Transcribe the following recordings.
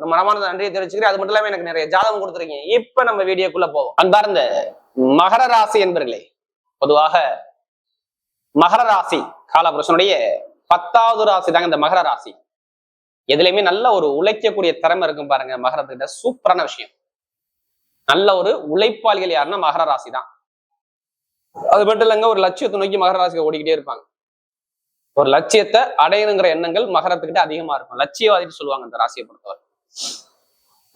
ஒரு மனமான நன்றியை தெரிவிச்சுக்கிறேன். அது மட்டும் இல்லாம எனக்கு நிறைய ஜாதகம் கொடுத்துருக்கீங்க. இப்ப நம்ம வீடியோக்குள்ள போவோம். அன்பார்ந்த மகர ராசி என்பர்களே பொதுவாக மகர ராசி காலபுருஷனுடைய பத்தாவது ராசி தாங்க இந்த மகர ராசி. எதுலையுமே நல்ல ஒரு உழைக்கக்கூடிய திறமை இருக்கும் பாருங்க மகரத்துக்கிட்ட. சூப்பரான விஷயம். நல்ல ஒரு உழைப்பாளிகள் யாருன்னா மகர ராசி தான். அது மட்டும் இல்லைங்க ஒரு லட்சியத்தை நோக்கி மகர ராசிக்கு ஓடிக்கிட்டே இருப்பாங்க. ஒரு லட்சியத்தை அடையணுங்கிற எண்ணங்கள் மகரத்துக்கிட்ட அதிகமா இருக்கும். லட்சியவாதிட்டு சொல்லுவாங்க இந்த ராசியை பொறுத்தவரை.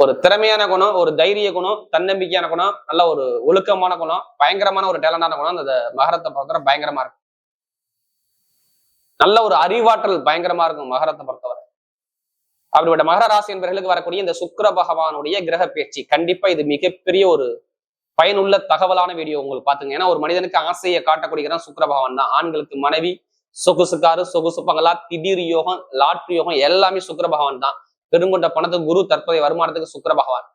ஒரு திறமையான குணம் ஒரு தைரிய குணம் தன்னம்பிக்கையான குணம் நல்ல ஒரு ஒழுக்கமான குணம் பயங்கரமான ஒரு டேலண்டான குணம் அந்த மகரத்தை பொறுத்தவரை பயங்கரமா இருக்கும். நல்ல ஒரு அறிவாற்றல் பயங்கரமா இருக்கும் மகரத்தை பொறுத்தவரை. அப்படிப்பட்ட மகர ராசி என்பர்களுக்கு வரக்கூடிய இந்த சுக்கர பகவானுடைய கிரக பேச்சு கண்டிப்பா இது மிகப்பெரிய ஒரு பயனுள்ள தகவலான வீடியோ உங்களுக்கு பாத்துங்க ஏன்னா ஒரு மனிதனுக்கு ஆசையை காட்டக்கூடிய சுக்கர பகவான் தான். ஆண்களுக்கு மனைவி சொகுசுக்காரு சொகுசு பங்களா திடீர் யோகம் லாட்ரி யோகம் எல்லாமே சுக்கர பகவான் தான். பெருங்கொண்ட பணத்துக்கு குரு தற்போதைய வருமானத்துக்கு சுக்கர பகவான்.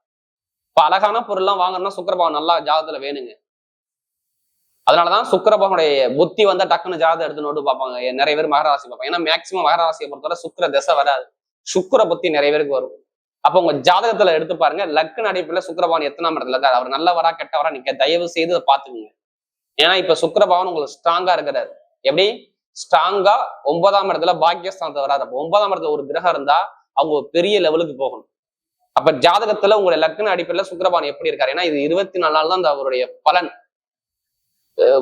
இப்ப அழகான பொருள்லாம் வாங்கணும்னா சுக்கர பகவான் நல்லா ஜாதத்துல வேணுங்க. அதனாலதான் சுக்கர பகவானுடைய புத்தி வந்தா டக்குன்னு ஜாதகம் எடுத்து நோட்டு பார்ப்பாங்க. நிறைய பேர் மகராசி பார்ப்பாங்க. ஏன்னா மேக்சிமம் மகராசியை பொறுத்தவரை சுக்கர திசை வராது. சுக்கர புத்தி நிறைய பேருக்கு வரும். அப்ப உங்க ஜாதகத்துல எடுத்து பாருங்க லக்குன்னு அடிப்படையில சுக்கிரபவன் எத்தனாம் இடத்துல இருக்காரு. அவர் நல்லவரா கெட்டவரா நீங்க தயவு செய்து அதை பாத்துக்கோங்க ஏன்னா இப்ப சுக்கிரபவன் உங்களுக்கு ஸ்ட்ராங்கா இருக்கிறாரு. எப்படி? ஸ்ட்ராங்கா ஒன்பதாம் இடத்துல பாக்கியஸ்தானத்தை வராது அப்போ ஒன்பதாம் இடத்துல ஒரு கிரகம் இருந்தா அவங்க பெரிய லெவலுக்கு போகணும். அப்ப ஜாதகத்துல உங்களுடைய லக்ன அடிப்படையில சுக்கரபான் எப்படி இருக்காரு? ஏன்னா இது இருபத்தி நாலு நாள் தான் அந்த அவருடைய பலன்.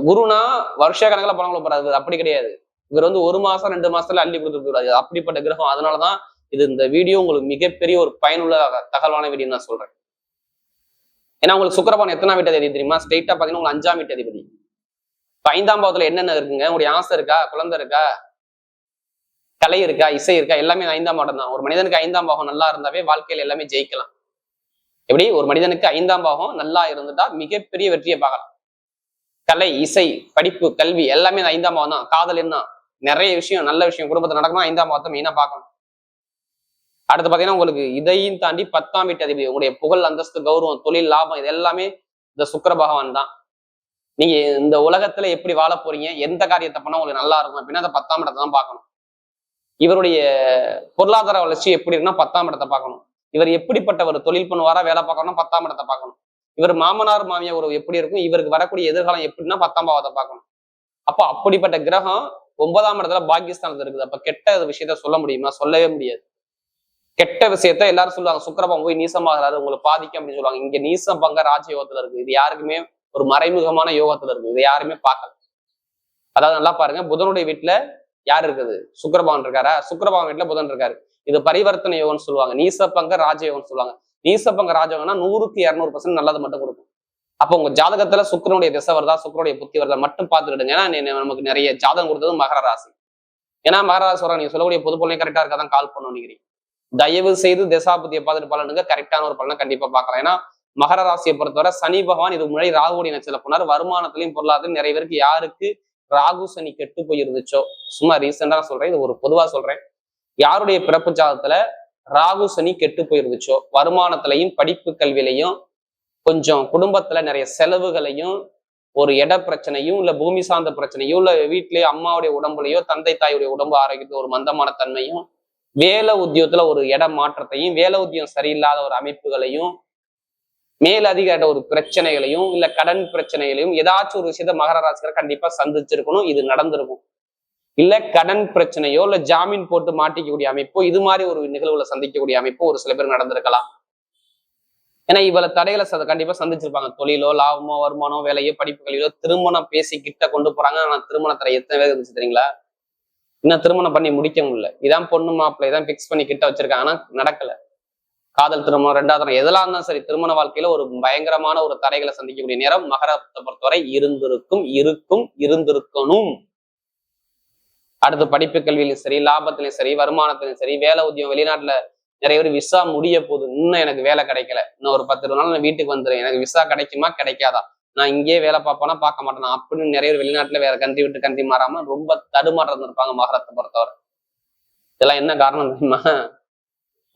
குருனா வருஷ கணக்கில் பலன் போறாரு அப்படி கிடையாது. இவர் வந்து ஒரு மாசம் ரெண்டு மாசத்துல அள்ளி கொடுத்துட்டு அப்படிப்பட்ட கிரகம். அதனாலதான் இது இந்த வீடியோ உங்களுக்கு மிகப்பெரிய ஒரு பயனுள்ள தகவலான வீடியோ நான் சொல்றேன். ஏன்னா உங்களுக்கு சுக்கரபான் எத்தனாம் வீட்டு அதிபதி தெரியுமா? ஸ்ட்ரெயிட்டா பாத்தீங்கன்னா உங்களுக்கு அஞ்சாம் வீட்டு அதிபதி. ஐந்தாம் பாவத்துல என்னென்ன இருக்குங்க? உங்களுடைய ஆசை இருக்கா? குழந்தை இருக்கா? கலை இருக்கா இசை இருக்கா எல்லாமே ஐந்தாம் பாவம் தான். ஒரு மனிதனுக்கு ஐந்தாம் பாகம் நல்லா இருந்தாவே வாழ்க்கையில எல்லாமே ஜெயிக்கலாம். எப்படி? ஒரு மனிதனுக்கு ஐந்தாம் பாகம் நல்லா இருந்துட்டா மிகப்பெரிய வெற்றியை பார்க்கலாம். கலை இசை படிப்பு கல்வி எல்லாமே இந்த ஐந்தாம் பாகம் தான். காதல் என்ன? நிறைய விஷயம் நல்ல விஷயம். குடும்பத்தில் நடக்கணும் ஐந்தாம் பாகத்தை மெயினா பார்க்கணும். அடுத்து பாத்தீங்கன்னா உங்களுக்கு இதையும் தாண்டி பத்தாம் வீட்டு அதிபதி உங்களுடைய புகழ் அந்தஸ்து கௌரவம் தொழில் லாபம் இது எல்லாமே இந்த சுக்கர பகவான் தான். நீங்க இந்த உலகத்துல எப்படி வாழ போறீங்க எந்த காரியத்தை பண்ணா உங்களுக்கு நல்லா இருக்கும் அப்படின்னா அந்த பத்தாம் இடத்தை தான் பார்க்கணும். இவருடைய பொருளாதார வளர்ச்சி எப்படி இருக்குன்னா பத்தாம் இடத்தை பார்க்கணும். இவர் எப்படிப்பட்ட ஒரு தொழில் பண்ணுவாரா வேலை பார்க்கணும்னா பத்தாம் இடத்தை பார்க்கணும். இவர் மாமனார் மாமியார் உறவு எப்படி இருக்கும் இவருக்கு வரக்கூடிய எதிர்காலம் எப்படின்னா பத்தாம் பாவத்தை பார்க்கணும். அப்போ அப்படிப்பட்ட கிரகம் ஒன்பதாம் இடத்துல பாகிஸ்தானத்துல இருக்குது. அப்ப கெட்ட விஷயத்த சொல்ல முடியுமா? சொல்லவே முடியாது. கெட்ட விஷயத்த எல்லாரும் சொல்லுவாங்க. சுக்கரபம் போய் நீசமாகிறாரு உங்களை பாதிக்கும் அப்படின்னு சொல்லுவாங்க. இங்க நீசம் பங்க ராஜயோகத்துல இருக்கு. இது யாருக்குமே ஒரு மறைமுகமான யோகத்துல இருக்கு. இதை யாருமே பார்க்கல. அதாவது நல்லா பாருங்க. புதனுடைய வீட்டுல யார் இருக்குது? சுக்கரபவன் இருக்காரா? சுக்கரபவன் வீட்டுல புதன் இருக்காரு. இது பரிவர்த்தனை யோகம்னு சொல்லுவாங்க. நீசப்பங்க ராஜயோகம்னு சொல்லுவாங்க. நீசப்பங்க ராஜயோகம்னா நூறுக்கு இரநூறு பர்சன்ட் நல்லது மட்டும் கொடுக்கும். அப்போ உங்க ஜாதகத்துல சுக்கரனுடைய திசை வருதா? சுக்கரனுடைய புத்தி வருதா? மட்டும் பார்த்துக்கிடுங்க ஏன்னா நமக்கு நிறைய ஜாதகம் கொடுத்தது மகர ராசி. ஏன்னா மகர ராசி சொல்றாங்க நீங்க சொல்லக்கூடிய பொது பலனே கரெக்டா இருக்காதான் கால் பண்ணணும்னு நினைக்கிறீங்க. தயவு செய்து திசாபுத்தியை பார்த்துட்டு பலனுங்க. கரெக்டான ஒரு பலனை கண்டிப்பா பார்க்கலாம். ஏன்னா மகர ராசியை பொறுத்தவரை சனி பகவான் இது முறை ராகுடி நட்சத்திரம் போனார். வருமானத்திலையும் பொருளாதாரம் நிறைய பேருக்கு யாருக்கு ராகு சனி கெட்டு போயிருந்துச்சோ? சும்மா ரீசெண்டா சொல்றேன். இது ஒரு பொதுவா சொல்றேன். யாருடைய பிறப்பு ஜாதத்துல ராகு சனி கெட்டு போயிருந்துச்சோ? வருமானத்திலையும் படிப்பு கல்வியிலையும் கொஞ்சம் குடும்பத்துல நிறைய செலவுகளையும் ஒரு இட பிரச்சனையும் இல்ல பூமி சார்ந்த பிரச்சனையும் இல்ல வீட்லயோ அம்மாவுடைய உடம்புலையோ தந்தை தாயுடைய உடம்பு ஆரோக்கியத்துல ஒரு மந்தமான தன்மையும் வேலை உத்தியோகத்துல ஒரு இட மாற்றத்தையும் வேலை உத்தியம் சரியில்லாத ஒரு அமைப்புகளையும் மேலதிகார ஒரு பிரச்சனைகளையும் இல்ல கடன் பிரச்சனைகளையும் ஏதாச்சும் ஒரு விஷயத்த மகர ராசிக்காரர் கண்டிப்பா சந்திச்சிருக்கணும். இது நடந்திருக்கும். இல்ல கடன் பிரச்சனையோ இல்ல ஜாமீன் போட்டு மாட்டிக்கக்கூடிய அமைப்போ இது மாதிரி ஒரு நிகழ்வுல சந்திக்கக்கூடிய அமைப்போ ஒரு சில பேர் நடந்திருக்கலாம். ஏன்னா இவ்வளவு தடைகளை ச- கண்டிப்பா சந்திச்சிருப்பாங்க. தொழிலோ லாபமோ வருமானம் வேலையோ படிப்புகளிலோ திருமணம் பேசி கிட்ட கொண்டு போறாங்க. ஆனா திருமணத்துல எத்தனை பேர் இருந்துச்சு தெரியுங்களா? இன்னும் திருமணம் பண்ணி முடிக்க முடியல. இதான் பொண்ணு மாப்பிள்ளை இதான் பிக்ஸ் பண்ணி கிட்ட வச்சிருக்காங்க. ஆனா நடக்கல. காதல் திருமணம் ரெண்டாவது தரம் எதெல்லாம் இருந்தாலும் சரி திருமண வாழ்க்கையில ஒரு பயங்கரமான ஒரு தடைகளை சந்திக்கக்கூடிய நேரம் மகரத்தை பொறுத்தவரை இருந்திருக்கும் இருக்கும் இருந்திருக்கணும். அடுத்து படிப்பு கல்வியிலும் சரி லாபத்திலையும் சரி வருமானத்திலையும் சரி வேலை உத்தியம் வெளிநாட்டுல நிறைய பேர் விசா முடிய போகுது இன்னும் எனக்கு வேலை கிடைக்கல. இன்னும் ஒரு பத்து இருபது நாள் நான் வீட்டுக்கு வந்துடுறேன் எனக்கு விசா கிடைக்குமா? கிடைக்காதா? நான் இங்கேயே வேலை பார்ப்பேனா? பார்க்க மாட்டேன். அப்படின்னு நிறைய பேர் வெளிநாட்டுல வேற கண்ட்ரி விட்டு கண்ட்ரி மாறாம ரொம்ப தடுமாற்றம் இருப்பாங்க மகரத்தை பொறுத்தவரை. இதெல்லாம் என்ன காரணம் தெரியுமா?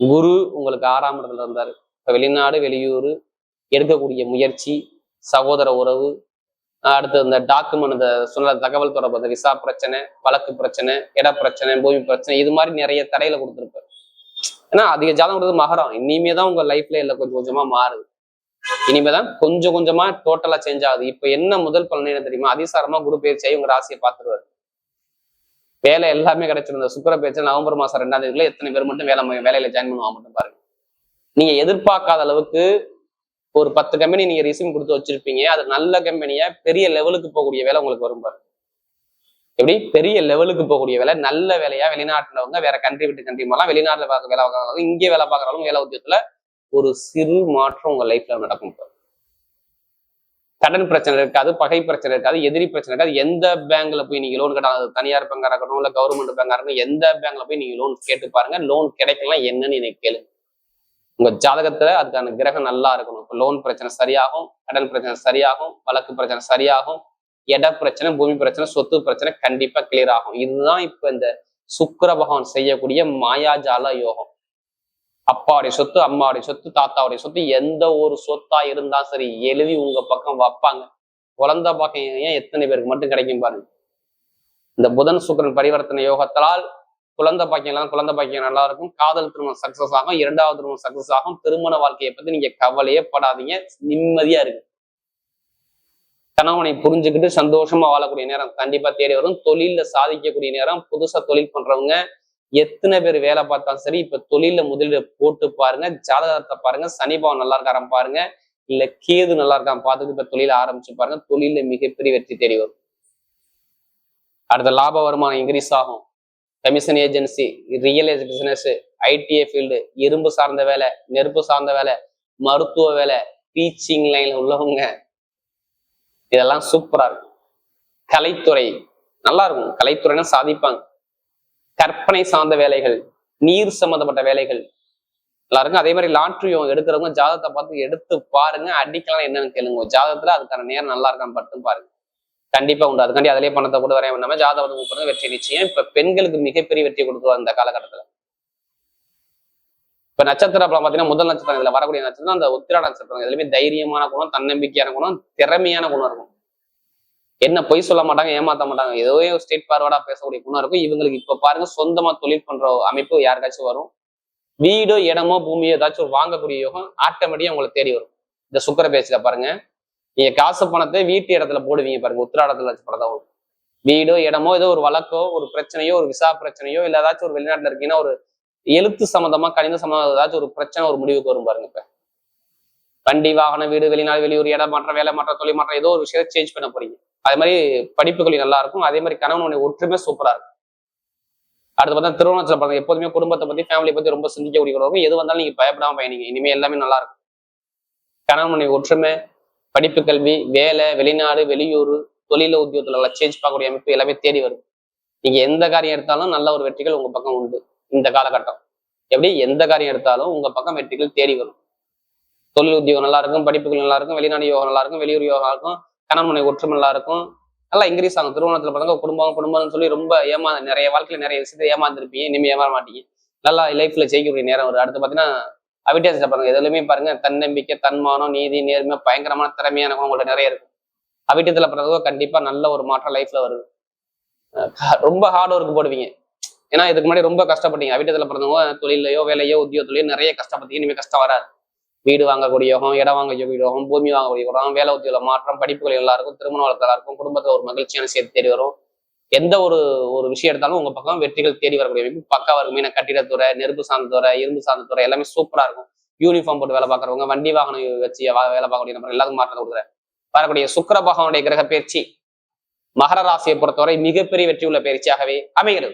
குரு உங்களுக்கு ஆறாம் இடத்துல இருந்தாரு. இப்ப வெளிநாடு வெளியூர் எடுக்கக்கூடிய முயற்சி சகோதர உறவு அடுத்து இந்த டாக்குமெண்ட் இந்த சொன்ன தகவல் தொடர்பு அந்த விசா பிரச்சனை வழக்கு பிரச்சனை இட பிரச்சனை பூமி பிரச்சனை இது மாதிரி நிறைய தடையில கொடுத்துருப்பார். ஏன்னா அதிக ஜாதகம் கொடுத்தது மகரம். இனிமே தான் உங்க லைஃப்ல இல்லை கொஞ்சம் கொஞ்சமா மாறுது. இனிமே தான் கொஞ்சம் கொஞ்சமா டோட்டலா சேஞ்ச் ஆகுது. இப்ப என்ன முதல் பலன் என்ன தெரியுமா? அதிசாரமா குரு பயிற்சியாகி உங்க ராசியை பார்த்துருவாரு. வேலை எல்லாமே கிடைச்சிருந்த சுக்கர பேச்சு நவம்பர் மாசம் ரெண்டாம் தேதிக்குள்ள எத்தனை பேர் மட்டும் வேலை வேலையில ஜாயின் பண்ணுவாங்க மட்டும் பாருங்க. நீங்க எதிர்பார்க்காத அளவுக்கு ஒரு பத்து கம்பெனி நீங்க ரிசியூம் கொடுத்து வச்சிருப்பீங்க. அது நல்ல கம்பெனியா பெரிய லெவலுக்கு போகக்கூடிய வேலை உங்களுக்கு வரும் பாருங்க. எப்படி? பெரிய லெவலுக்கு போகக்கூடிய வேலை நல்ல வேலையா வெளிநாட்டுலவங்க வேற கண்ட்ரி விட்டு கண்ட்ரி போகலாம் வெளிநாட்டுல பார்க்க வேலை பார்க்கறவங்க இங்கே வேலை பார்க்கறவங்க வேலை உத்தியத்துல ஒரு சிறு மாற்றம் உங்க லைஃப்ல நடக்கும் பாருங்க. கடன் பிரச்சனை இருக்காது பகை பிரச்சனை இருக்காது எதிரி பிரச்சனை இருக்காது எந்த பேங்க்ல போய் நீங்க லோன் கட்டாது தனியார் பேங்கா இருக்கட்டும் இல்ல கவர்மெண்ட் பேங்கா இருக்கட்டும் எந்த பேங்க்ல போய் நீங்க லோன் கேட்டு பாருங்க. லோன் கிடைக்கலாம் என்னன்னு எனக்கு கேளுங்க. உங்க ஜாதகத்துல அதுக்கான கிரகம் நல்லா இருக்கணும். இப்போ லோன் பிரச்சனை சரியாகும் கடன் பிரச்சனை சரியாகும் வழக்கு பிரச்சனை சரியாகும் இட பிரச்சனை பூமி பிரச்சனை சொத்து பிரச்சனை கண்டிப்பா கிளியர் ஆகும். இதுதான் இப்ப இந்த சுக்கர பகவான் செய்யக்கூடிய மாயாஜால யோகம். அப்பாவுடைய சொத்து அம்மாவுடைய சொத்து தாத்தாவுடைய சொத்து எந்த ஒரு சொத்தா இருந்தா சரி எழுதி உங்க பக்கம் வைப்பாங்க. குழந்தை பக்கம் ஏன் எத்தனை பேருக்கு மட்டும் கிடைக்கும் பாருங்க. இந்த புதன் சுக்கிரன் பரிவர்த்தனை யோகத்தால் குழந்தை பாக்கியம் எல்லாம் குழந்தை பாக்கியம் நல்லா இருக்கும். காதல் திருமணம் சக்சஸ் ஆகும். இரண்டாவது திருமணம் சக்சஸ் ஆகும். திருமண வாழ்க்கையை பத்தி நீங்க கவலையே படாதீங்க. நிம்மதியா இருக்கு கணவனை புரிஞ்சுக்கிட்டு சந்தோஷமா வாழக்கூடிய நேரம் கண்டிப்பா தேடி வரும். தொழில்ல சாதிக்கக்கூடிய நேரம் புதுசா தொழில் பண்றவங்க எத்தனை பேர் வேலை பார்த்தாலும் சரி இப்ப தொழில முதலீடு போட்டு பாருங்க ஜாதகத்தை பாருங்க சனிபாவம் நல்லா இருக்காராம் பாருங்க இல்ல கேது நல்லா இருக்கான் பார்த்துட்டு இப்ப தொழில ஆரம்பிச்சு பாருங்க தொழில மிகப்பெரிய வெற்றி தேடி வரும். அடுத்த லாப வருமானம் இன்க்ரீஸ் ஆகும். Commission agency real business ITI field இரும்பு சார்ந்த வேலை நெருப்பு சார்ந்த வேலை மருத்துவ வேலை டீச்சிங் லைன்ல உள்ளவங்க இதெல்லாம் சூப்பரா இருக்கும். கலைத்துறை நல்லா இருக்கும். கலைத்துறைனா சாதிப்பாங்க. கற்பனை சார்ந்த வேலைகள் நீர் சம்பந்தப்பட்ட வேலைகள். எல்லாருக்கும் அதே மாதிரி லாட்ரியும் எடுக்கிறவங்க ஜாதகத்தை பார்த்து எடுத்து பாருங்க அடிக்கலாம் என்னன்னு கேளுங்க. ஜாதகத்துல அதுக்கான நேரம் நல்லா இருக்கான்னு மட்டும் பாருங்க. கண்டிப்பா உண்டு. அதுக்காண்டி அதிலே பணத்தை கூட வரைய பண்ணாம ஜாதகம் கூப்பிடுறது வெற்றி நிச்சயம். இப்ப பெண்களுக்கு மிகப்பெரிய வெற்றி கொடுக்குறோம் இந்த காலகட்டத்துல. இப்ப நட்சத்திர பலம் பாத்தீங்கன்னா முதல் நட்சத்திரம் இதுல வரக்கூடிய நட்சத்திரம் அந்த உத்திராட நட்சத்திரம். இதுலயுமே தைரியமான குணம் தன்னம்பிக்கையான குணம் திறமையான குணம் இருக்கும். என்ன பொய் சொல்ல மாட்டாங்க ஏமாத்த மாட்டாங்க. ஏதோ ஸ்டேட் பார்வர்டா பேசக்கூடிய பொண்ணா இருக்கும். இவங்களுக்கு இப்ப பாருங்க சொந்தமா தொழில் பண்ற அமைப்பு யாருக்காச்சும் வரும்? வீடோ இடமோ பூமியோ ஏதாச்சும் ஒரு வாங்கக்கூடிய யோகம் ஆட்டோமேட்டிக்கா உங்களை தேடி வரும். இந்த சுக்கர பேச்சுல பாருங்க. நீங்க காசு பணத்தை வீட்டு இடத்துல போடுவீங்க பாருங்க. உத்திராடத்துல வச்சு பணம் வரும். வீடோ இடமோ ஏதோ ஒரு வழக்கோ ஒரு பிரச்சனையோ ஒரு விசா பிரச்சனையோ இல்ல ஏதாச்சும் ஒரு வெளிநாட்டுல இருக்கீங்கன்னா ஒரு எழுத்து சம்மந்தமா கணித சம்மந்தமா ஏதாச்சும் ஒரு பிரச்சனை ஒரு முடிவுக்கு வரும் பாருங்க இப்ப. வண்டி வாகனம் வீடு வெளிநாடு வெளியூர் இடம் மாற்றம் வேலை மாற்றம் தொழில் மாற்றம் ஏதோ ஒரு விஷயத்தை சேஞ்ச் பண்ண போறீங்க. அதே மாதிரி படிப்புகள் நல்லா இருக்கும். அதே மாதிரி கணவனுடைய ஒற்றுமை சூப்பரா இருக்கும். அடுத்து பார்த்தா திருவண்ணாச்சல பாருங்க எப்போதுமே குடும்பத்தை பத்தி ஃபேமிலியை பத்தி ரொம்ப சிந்திக்கக்கூடிய இருக்கும் எது வந்தாலும் நீங்க பயப்படாம பயணிங்க. இனிமே எல்லாமே நல்லா இருக்கும். கணவனுடைய ஒற்றுமை படிப்பு கல்வி வேலை வெளிநாடு வெளியூர் தொழில உத்தியோகத்துல நல்லா சேஞ்ச் பார்க்கக்கூடிய அமைப்பு எல்லாமே தேடி வரும் நீங்க எந்த காரியம் எடுத்தாலும் நல்ல ஒரு வெற்றிகள் உங்க பக்கம் உண்டு. இந்த காலகட்டம். எப்படி? எந்த காரியம் எடுத்தாலும் உங்க பக்கம் வெற்றிகள் தேடி வரும். தொழில் உத்தியோகம் நல்லா இருக்கும் படிப்புகள் நல்லா இருக்கும் வெளிநாடு யோகம் நல்லா இருக்கும் வெளியூர் யோகம் இருக்கும். கணவன் ஒற்றுமை நல்லா இருக்கும். நல்லா இன்க்ரீஸ் ஆகும். திருமணத்தில் பார்த்தாங்க குடும்பம் குடும்பம்னு சொல்லி ரொம்ப ஏமா நிறைய வாழ்க்கையில் நிறைய விஷயத்தை ஏமாந்துருப்பீங்க. இனிமேல் ஏமாற மாட்டீங்க. நல்லா லைஃப்ல ஜெயிக்கக்கூடிய நேரம் வரும் அடுத்து பார்த்தீங்கன்னா அவிட்டாசத்தை பாருங்க. எதுலையுமே பாருங்க. தன்னம்பிக்கை தன்மானம் நீதி நேர்மை பயங்கரமான திறமையான உங்கள்ட்ட நிறைய இருக்கும். அவிட்டத்துல பிறந்தவங்க கண்டிப்பா நல்ல ஒரு மாற்றம் லைஃப்ல வருது. ரொம்ப ஹார்ட் ஒர்க் போடுவீங்க. ஏன்னா இதுக்கு முன்னாடி ரொம்ப கஷ்டப்பட்டீங்க. அவிட்டத்தில் பிறந்தவங்க தொழிலையோ வேலையோ உத்தியோகத்திலையோ நிறைய கஷ்டப்பட்டீங்க. இனிமே கஷ்டம் வராது. வீடு வாங்கக்கூடிய யோகம் இடம் வாங்கக்கூடிய யோகம் பூமி வாங்கக்கூடிய யோகம் வேலை உத்தியோக மாற்றம் படிப்புகள் எல்லாருக்கும் திருமண வளர்த்தலா இருக்கும் குடும்பத்துல ஒரு மகிழ்ச்சியான சேர்த்து தேடி வரும். எந்த ஒரு ஒரு விஷயம் எடுத்தாலும் உங்க பக்கம் வெற்றிகள் தேடி வரக்கூடிய அமைப்பு பக்காவா இருக்கும் மீன கட்டிடத்துறை நெருப்பு சார்ந்த துறை இரும்பு சார்ந்த துறை எல்லாமே சூப்பரா இருக்கும். யூனிஃபார்ம் போட்டு வேலை பார்க்குறவங்க வண்டி வாகனம் வச்சு வேலை பார்க்கக்கூடிய நபர் எல்லாருக்கும் மாற்றம் கொடுக்குறேன். வரக்கூடிய சுக்கர பகவானுடைய கிரக பயிற்சி மகர ராசியை பொறுத்தவரை மிகப்பெரிய வெற்றி உள்ள பயிற்சியாகவே அமைகிறது.